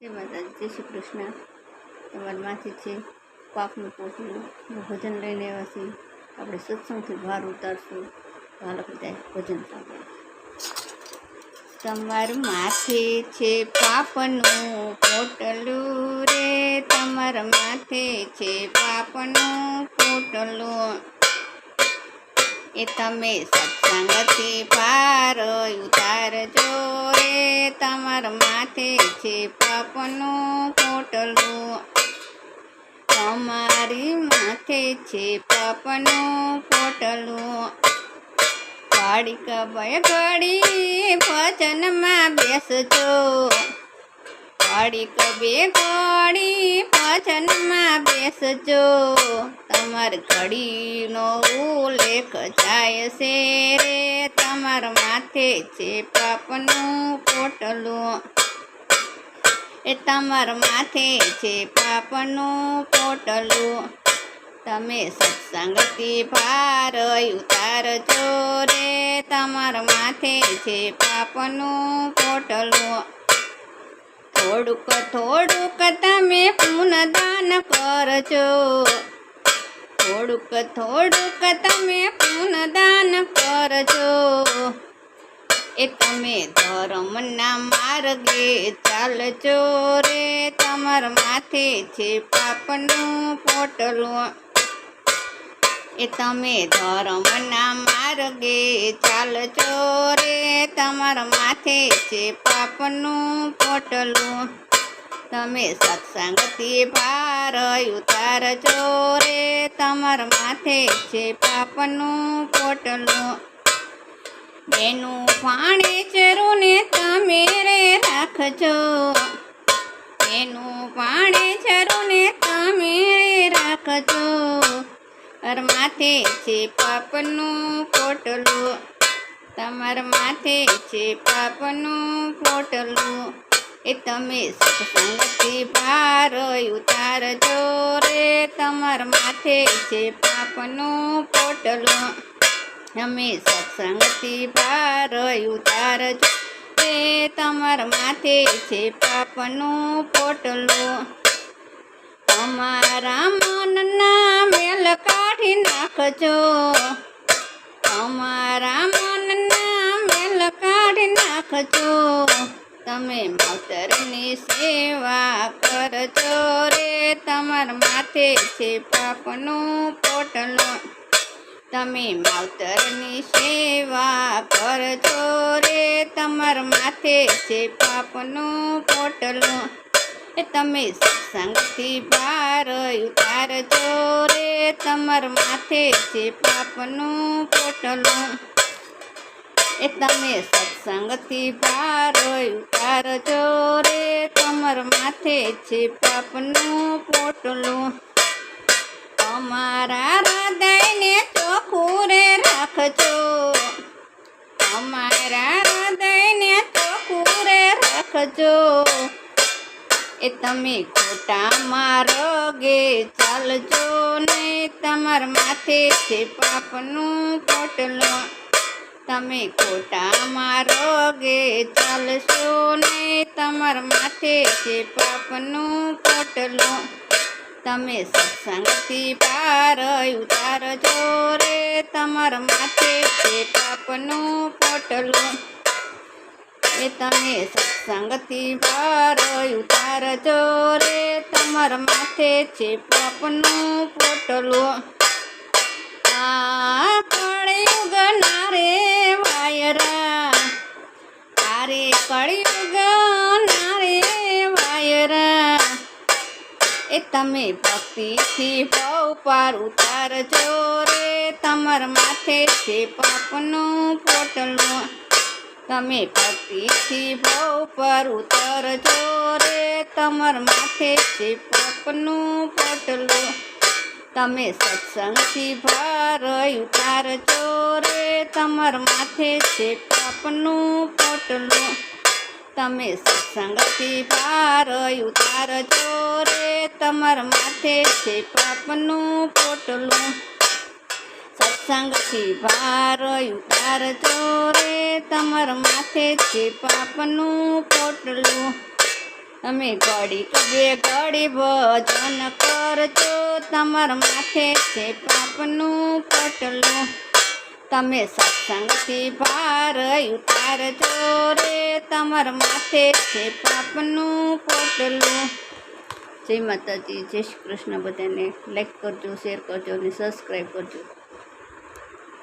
જય માતાજી જય શ્રી કૃષ્ણ. તમારી માથી છે પાકનું પોટલું ભજન લઈને આવ્યા છીએ આપણે સત્સંગથી ભાર ઉતારશું. હાલો બધા ભજન સાંભળો તમાર માથે છે પાપનું પોટલું રે તમાર માથે છે પાપનું પોટલું એ તમે સત્સંગથી પાર ઉતારજો. રે તમારા માથે છે પાપનું પોટલું તમારી માથે છે પાપનું પોટલું ઘડીક ઘડી ભજનમાં બેસજો. ઘડીક બે ઘડી પછનમાં બેસજો. તમાર ઘડીનો ઉલ્લેખ જાય છે. રે તમાર માથે છે પાપનું પોટલું. એ તમારા માથે છે પાપનું પોટલું. તમે સત્સંગથી ભાર ઉતારજો રે. તમાર માથે છે પાપનું પોટલું. થોડુંક થોડુંક તમે પૂનદાન કરજો. થોડુંક થોડુંક તમે પૂનદાન કરજો. એ તમે ધર્મના માર્ગે ચાલજો રે, તમારા માથે છે પાપનું પોટલું. એ તમે ધર્મના માર્ગે ચાલજો રે તમારા માથે છે પાપનું પોટલું, તમે સત્સંગથી ભાર ઉતારજો રે. તમારા માથે છે પાપનું પોટલું, એનું પાણી ચરુને તમે રે રાખજો. એનું પાણી ચરુને તમે રે રાખજો. માથે છે પાપનું પોટલું તમારા માથે છે પાપનું પોટલું એ તમે સત્સંગથી ભાર ઉતારજો રે. તમારા માથે છે પાપનું પોટલું અમે સત્સંગથી ભાર ઉતારજો રે. તમારા માથે છે પાપનું પોટલું અમારા મનના મેલ કાઢી નાખજો. મેલ નાખજો તમે માવતરની સેવા કરજો રે. તમારા માથે છે પાપનું પોટલો તમે માવતરની સેવા કરજો રે. તમારા માથે છે પાપનું પોટલો એ તમે સત્સંગથી બાર ઉતારજો રે. તમાર માથે છે પાપનું પોટલું એ તમે સત્સંગથી ભાર ઉતારજો રે તમારા માથે છે પાપનું પોટલું. અમારા હૃદયને ચોખ્ખું રે રાખજો. અમારા હૃદયને ચોખ્ખું રે રાખજો. એ તમે ખોટા માર્ગે ચાલજો નહીં, તમારા માથે છે પાપનું પોટલું. તમે ખોટા માર્ગે ચાલશો ને તમાર માથે છે પાપનું પોટલો. તમે સત્સંગથી પાર ઉતારજો રે તમારા માથે છે પાપનું પોટલો. એ તમે સત્સંગથી પાર ઉતારજો રે તમાર માથે છે પાપનું પોટલો. આ કળિયુગ નારે વાયરા. આરે કળિયુગ નારે વાયરા. એ તમે ભક્તિથી પૌ પાર ઉતારજો રે. તમાર માથે છે પાપનું પોટલું. તમે ભક્તિથી ભવ પર ઉતરજો રે. તમાર માથે છે પાપનું પોટલું. તમે સત્સંગથી ભાર ઉતાર ચોરે તમાર માથે છે પાપનું પોટલું. તમે સત્સંગથી ભાર ઉતાર ચોરે તમાર માથે છે પાપનું પોટલું. સત્સંગથી ભાર ઉતાર ચોરે તમાર માથે છે પાપનું પોટલું. તમે ઘડી કે બે ઘડી ભજન કરજો. તમારા માથે છે પાપનું પટલું. તમે સત્સંગથી ભાર ઉતારજો રે. તમારા માથે છે પાપનું પટલું. જય માતાજી, જય શ્રી કૃષ્ણ બધાને. લાઈક કરજો શેર કરજો અને સબસ્ક્રાઈબ કરજો.